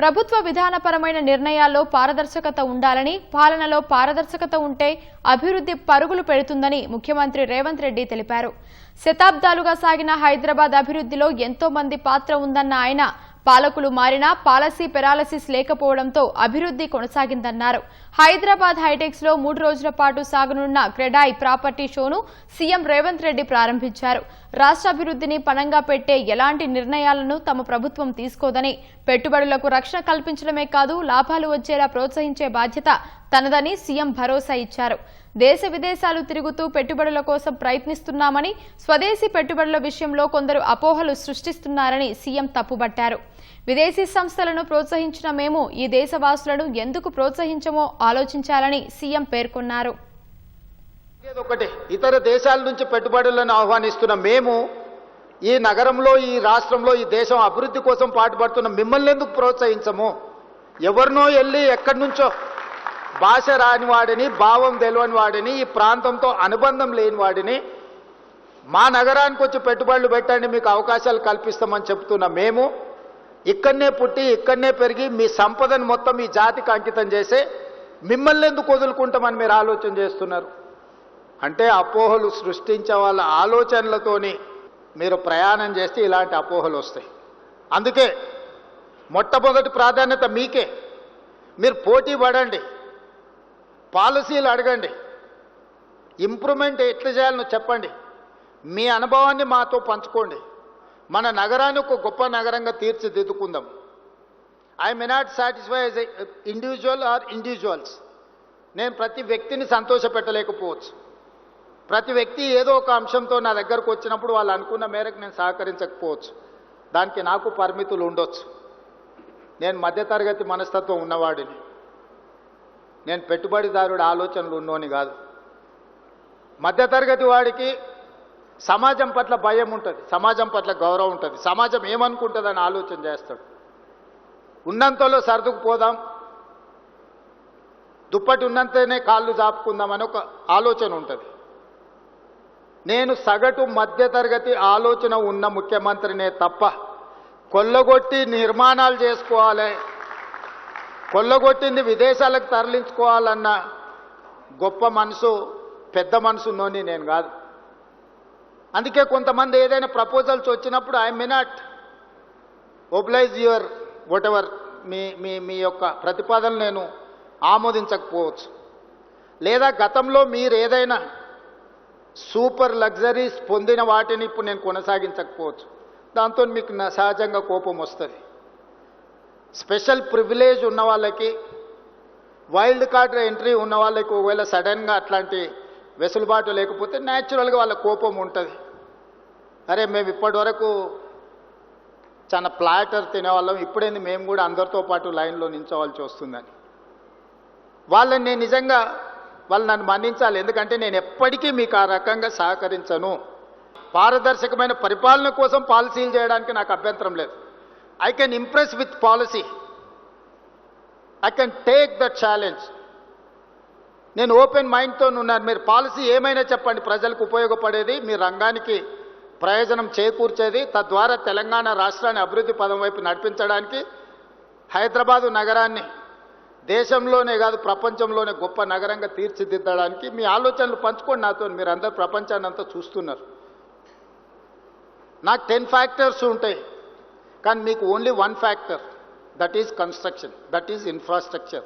ప్రభుత్వ విధానపరమైన నిర్ణయాల్లో పారదర్శకత ఉండాలని పాలనలో పారదర్శకత ఉంటే అభివృద్ధి పరుగులు పెడుతుందని ముఖ్యమంత్రి రేవంత్ రెడ్డి తెలిపారు. శతాబ్దాలుగా సాగిన హైదరాబాద్ అభివృద్ధిలో ఎంతో మంది పాత్ర ఉందన్న ఆయన పాలకులు మారినా పాలసీ పెరాలసిస్ లేకపోవడంతో అభివృద్ధి కొనసాగిందన్నారు. హైదరాబాద్ హైటెక్స్లో మూడు రోజుల పాటు సాగనున్న క్రెడాయ్ ప్రాపర్టీ షోను సీఎం రేవంత్ రెడ్డి ప్రారంభించారు. రాష్ట్ర అభివృద్ధిని పణంగా పెట్టే ఎలాంటి నిర్ణయాలను తమ ప్రభుత్వం తీసుకోదని పెట్టుబడులకు రక్షణ కల్పించడమే కాదు లాభాలు వచ్చేలా ప్రోత్సహించే బాధ్యత తనదని సీఎం భరోసా ఇచ్చారు. దేశ విదేశాలు తిరుగుతూ పెట్టుబడుల కోసం ప్రయత్నిస్తున్నామని స్వదేశీ పెట్టుబడుల విషయంలో కొందరు అపోహలు సృష్టిస్తున్నారని సీఎం తప్పుబట్టారు. విదేశీ సంస్థలను ప్రోత్సహించిన మేము ఈ దేశవాసులను ఎందుకు ప్రోత్సహించమో ఆలోచించాలని సీఎం పేర్కొన్నారు. ఒకటి ఇతర దేశాల నుంచి పెట్టుబడులను ఆహ్వానిస్తున్న మేము ఈ నగరంలో ఈ రాష్ట్రంలో ఈ దేశం అభివృద్ధి కోసం పాటుపడుతున్న మిమ్మల్ని ఎందుకు ప్రోత్సహించము? ఎవరినో వెళ్ళి ఎక్కడి నుంచో భాష రాని వాడిని భావం తెలియని వాడిని ఈ ప్రాంతంతో అనుబంధం లేని వాడిని మా నగరానికి వచ్చి పెట్టుబడులు పెట్టండి మీకు అవకాశాలు కల్పిస్తామని చెప్తున్న మేము ఇక్కడనే పుట్టి ఇక్కడనే పెరిగి మీ సంపదను మొత్తం ఈ జాతికి అంకితం చేసే మిమ్మల్ని ఎందుకు వదులుకుంటామని మీరు ఆలోచన చేస్తున్నారు? అంటే అపోహలు సృష్టించే వాళ్ళ ఆలోచనలతోని మీరు ప్రయాణం చేస్తే ఇలాంటి అపోహలు వస్తాయి. అందుకే మొట్టమొదటి ప్రాధాన్యత మీకే. మీరు పోటీ పడండి. పాలసీలు అడగండి. ఇంప్రూవ్మెంట్ ఎట్లా చేయాలని చెప్పండి. మీ అనుభవాన్ని మాతో పంచుకోండి. మన నగరాన్ని ఒక గొప్ప నగరంగా తీర్చిదిద్దుకుందాం. I may not satisfy as individual or individuals నేను ప్రతి వ్యక్తిని సంతోషపెట్టలేకపోవచ్చు. ప్రతి వ్యక్తి ఏదో ఒక అంశంతో నా దగ్గరకు వచ్చినప్పుడు వాళ్ళు అనుకున్న మేరకు నేను సహకరించకపోవచ్చు. దానికి నాకు పరిమితులు ఉండొచ్చు. నేను మధ్యతరగతి మనస్తత్వం ఉన్నవాడిని. నేను పెట్టుబడిదారుడు ఆలోచనలు ఉన్నోని కాదు. మధ్యతరగతి వాడికి సమాజం పట్ల భయం ఉంటుంది సమాజం పట్ల గౌరవం ఉంటుంది. సమాజం ఏమనుకుంటుందని ఆలోచన చేస్తాడు. ఉన్నంతలో సర్దుకుపోదాం. దుప్పటి ఉన్నంతనే కాళ్ళు చాపుకుందామని ఒక ఆలోచన ఉంటుంది. నేను సగటు మధ్యతరగతి ఆలోచన ఉన్న ముఖ్యమంత్రినే తప్ప కొల్లగొట్టి నిర్మాణాలు చేసుకోవాలి. కొల్లగొట్టింది విదేశాలకు తరలించుకోవాలన్న గొప్ప మనసు పెద్ద మనసున్నోని నేను కాదు. అందుకే కొంతమంది ఏదైనా ప్రపోజల్స్ వచ్చినప్పుడు I may not oblige your whatever మీ మీ మీ యొక్క ప్రతిపాదన నేను ఆమోదించకపోవచ్చు. లేదా గతంలో మీరు ఏదైనా సూపర్ లగ్జరీస్ పొందిన వాటిని ఇప్పుడు నేను కొనసాగించకపోవచ్చు. దాంతో మీకు సహజంగా కోపం వస్తుంది. స్పెషల్ ప్రివిలేజ్ ఉన్న వాళ్ళకి వైల్డ్ కార్డ్ ఎంట్రీ ఉన్న వాళ్ళకి ఒకవేళ సడన్గా అట్లాంటి వెసులుబాటు లేకపోతే న్యాచురల్గా వాళ్ళ కోపం ఉంటుంది. అరే మేము ఇప్పటి వరకు చాలా ప్లాటర్ తినేవాళ్ళం ఇప్పుడేంది మేము కూడా అందరితో పాటు లైన్లో నించోవాల్సి వస్తుందని. వాళ్ళని నేను నిజంగా వాళ్ళు నన్ను మన్నించాలి ఎందుకంటే నేను ఎప్పటికీ మీకు ఆ రకంగా సహకరించను. పారదర్శకమైన పరిపాలన కోసం పాలసీలు చేయడానికి నాకు అభ్యంతరం లేదు. I can impress with policy I can take the challenge నేను ఓపెన్ మైండ్తో ఉన్నాను. మీరు పాలసీ ఏమైనా చెప్పండి. ప్రజలకు ఉపయోగపడేది మీ రంగానికి ప్రయోజనం చేకూర్చేది తద్వారా తెలంగాణ రాష్ట్రాన్ని అభివృద్ధి పదం వైపు నడిపించడానికి హైదరాబాదు నగరాన్ని దేశంలోనే కాదు ప్రపంచంలోనే గొప్ప నగరంగా తీర్చిదిద్దడానికి మీ ఆలోచనలు పంచుకోండి నాతో. మీరు అందరు ప్రపంచాన్ని అంతా చూస్తున్నారు. నాకు టెన్ ఫ్యాక్టర్స్ ఉంటాయి. can make only one factor that is construction, that is infrastructure.